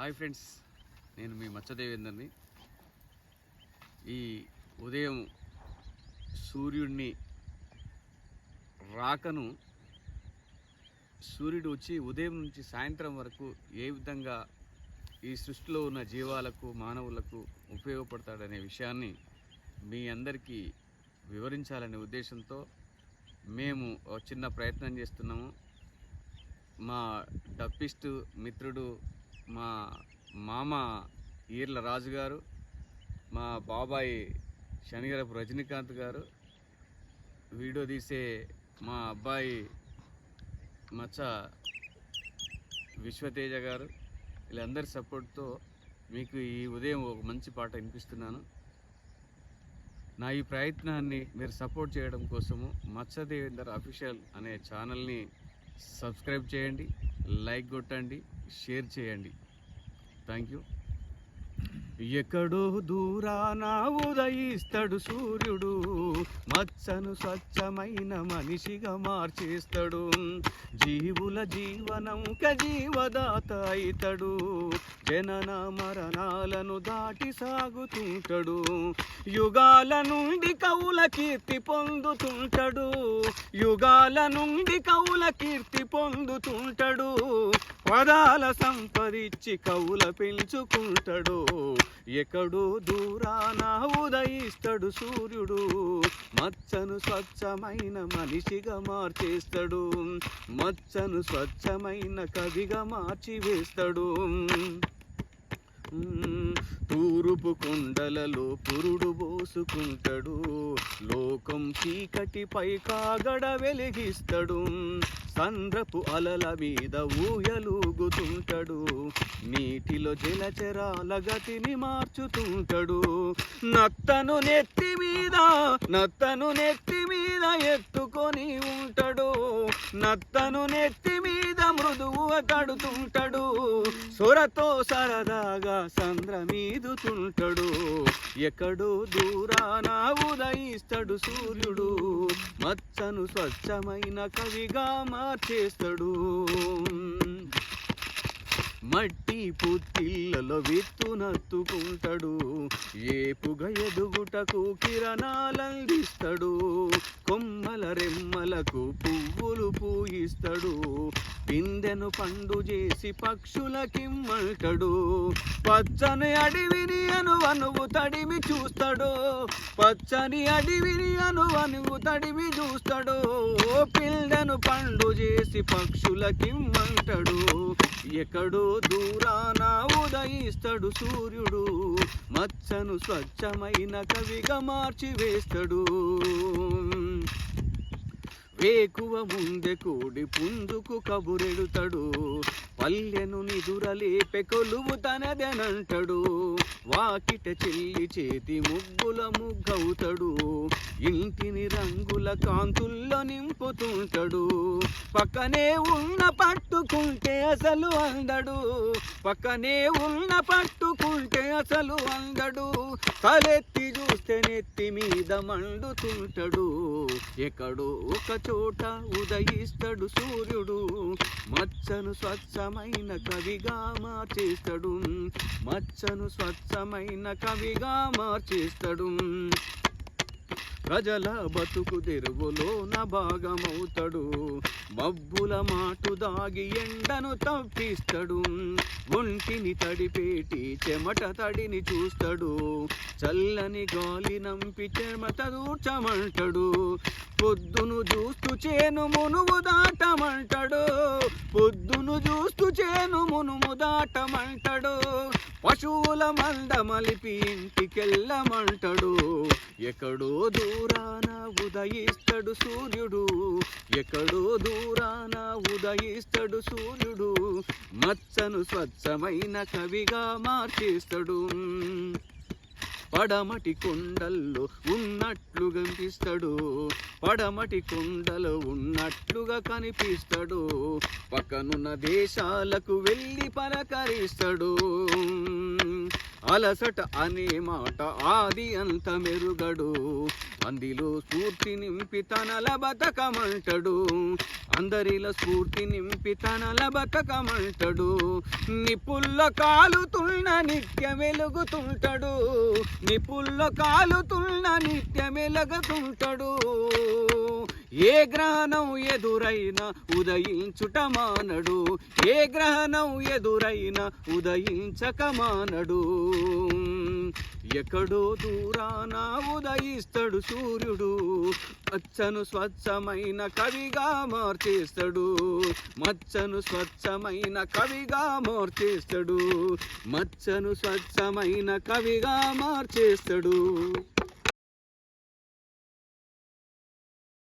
Hi friends నేను మీ మచ్చదేవేందర్ని. ఈ ఉదయం సూర్యుడిని రాకను సూర్యుడు వచ్చి ఉదయం నుంచి సాయంత్రం వరకు ఏ విధంగా ఈ సృష్టిలో ఉన్న జీవాలకు మానవులకు ఉపయోగపడతాడనే విషయాన్ని మీ అందరికీ వివరించాలనే ఉద్దేశంతో మేము ఒక చిన్న ప్రయత్నం చేస్తున్నాము. మా డప్పిస్ట్ మిత్రుడు మా మామ ఈర్ల రాజు గారు మా బాబాయి శనిగరపు రజనీకాంత్ గారు వీడియో తీసే మా అబ్బాయి మచ్చ విశ్వతేజ గారు వీళ్ళందరి సపోర్ట్తో మీకు ఈ ఉదయం ఒక మంచి పాట వినిపిస్తున్నాను. నా ఈ ప్రయత్నాన్ని మీరు సపోర్ట్ చేయడం కోసము మత్స్యదేవేందర్ అఫీషియల్ అనే ఛానల్ని సబ్స్క్రైబ్ చేయండి. లైక్ కొట్టండి షేర్ చేయండి. Thank you. ఎక్కడో దూరాన ఉదయిస్తాడు సూర్యుడు. మచ్చను స్వచ్ఛమైన మనిషిగా మార్చేస్తాడు. జీవుల జీవనం జీవదాత అయితడు. జనన మరణాలను దాటి సాగుతుంటాడు. యుగాల నుండి కవుల కీర్తి పొందుతుంటాడు. యుగాల నుండి కవుల కీర్తి పొందుతుంటాడు. పదాల సంపదిచ్చి కవుల పెంచుకుంటాడు. ఎక్కడో దూరాన ఉదయిస్తాడు సూర్యుడు. మచ్చను స్వచ్ఛమైన మనిషిగా మార్చేస్తాడు. మచ్చను స్వచ్ఛమైన కవిగా మార్చి వేస్తాడు తూరుపు కొండలలో పురుడు పోసుకుంటాడు. లోకం చీకటిపై కాగడ వెలిగిస్తాడు. సంద్రపు అలల మీద ఊయలూగుతుంటాడు. నీటిలో జలచరాల గతిని మార్చుతుంటాడు. నత్తను నెత్తి మీద నత్తను నెత్తి మీద ఎత్తుకొని ఉంటాడు. నత్తను నెత్తి మీద మృదువుగా కడుతుంటాడు. సొరతో సరదాగా సంద్రమీదుతుంటాడు ఎక్కడో దూరాన ఉదయిస్తాడు సూర్యుడు. మచ్చను స్వచ్ఛమైన కవిగా మార్చేస్తాడు. మట్టి పుత్తిళ్ళలో విత్తునత్తుకుంటాడు ఏపుగ ఎదుగుటకు కిరణాలందిస్తాడు. కొమ్మల రెమ్మలకు పువ్వులు పూయిస్తాడు. పిందెను పండు చేసి పక్షులకిమ్మంటాడు పచ్చని అడివిని అను అనువు తడిమి చూస్తాడు. పచ్చని అడివిని అను అనువు తడిమి చూస్తాడు. పిల్లను పండు చేసి పక్షులకిమ్మంటాడు ఎక్కడో దూరాన ఉదయిస్తాడు సూర్యుడు. మచ్చను స్వచ్ఛమైన కవిగా మార్చి వేస్తాడు వేకువ ముందె కూడి పుంజుకు కబురెడుతాడు. పల్లెను నిదురలేపె కొలువు తనదెనంటాడు. వాకిట చెల్లి చేతి ముగ్గుల ముగ్గవుతాడు. ఇంటిని రంగుల కాంతుల్లో నింపుతుంటాడు. పక్కనే ఉన్న పట్టుకుంటే అసలు అందడు. పక్కనే ఉన్న పట్టు అసలు అందడు తలెత్తి చూస్తే నెత్తి మీద మండుతుంటడు. ఎక్కడో ఒక చోట ఉదయిస్తాడు సూర్యుడు. మచ్చను స్వచ్ఛమైన కవిగా మార్చేస్తాడు. మచ్చను స్వచ్ఛమైన కవిగా మార్చేస్తాడు. ప్రజల బతుకు తెరువులోన భాగమవుతాడు. మబ్బుల మాటు దాగి ఎండను తప్పిస్తాడు ఒంటిని తడిపేటి చెమట తడిని చూస్తాడు. చల్లని గాలి నంపి చెమట దూర్చమంటాడు. పొద్దును చూస్తూ చేను మునుము దాటమంటాడు. పొద్దును చూస్తూ చేను మునుము దాటమంటాడు. పశువుల మంద మలిపి ఇంటికెళ్ళమంటాడు. ఎక్కడో దూరాన ఉదయిస్తాడు సూర్యుడు. ఎక్కడో దూరాన ఉదయిస్తాడు సూర్యుడు. మచ్చను స్వచ్ఛమైన కవిగా మార్చేస్తాడు. పడమటి కొండల్లో ఉన్నట్లు కనిపిస్తాడు పడమటి కొండలో ఉన్నట్లుగా కనిపిస్తాడు. పక్కనున్న దేశాలకు వెళ్ళి పలకరిస్తాడు. అలసట అనే మాట ఆది అంత మెరుగడు. అందిలో స్ఫూర్తి నింపి తనల బతకమంటడు. అందరిలో స్ఫూర్తి నింపి తనల బతకమంటడు. నిపుల్ల కాలుతున్న నిత్య వెలుగుతుంటడు. నిపుల్ల కాలుతున్న నిత్య వెలుగుతుంటడు. ఏ గ్రహణం ఎదురైనా ఉదయించుట మానడు. ఏ గ్రహణం ఎదురైనా ఉదయించక మానడు. ఎక్కడో దూరాన ఉదయిస్తాడు సూర్యుడు. మచ్చను స్వచ్ఛమైన కవిగా మార్చేస్తాడు. మచ్చను స్వచ్ఛమైన కవిగా మార్చేస్తాడు. మచ్చను స్వచ్ఛమైన కవిగా మార్చేస్తాడు.